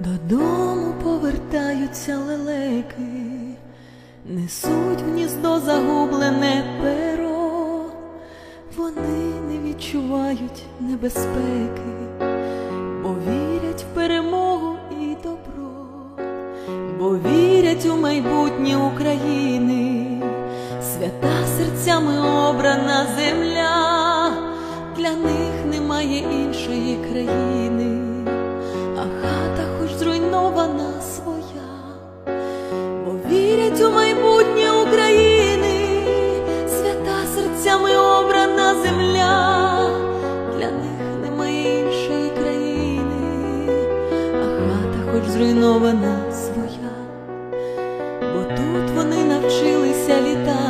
Додому повертаються лелеки, несуть гніздо загублене перо, вони не відчувають небезпеки, бо вірять в перемогу і добро, бо вірять у майбутнє України, свята серцями обрана земля, для них немає іншої країни зруйнована своя, бо тут вони навчилися літати,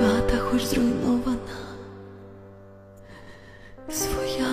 хата хоч зруйнована. своя.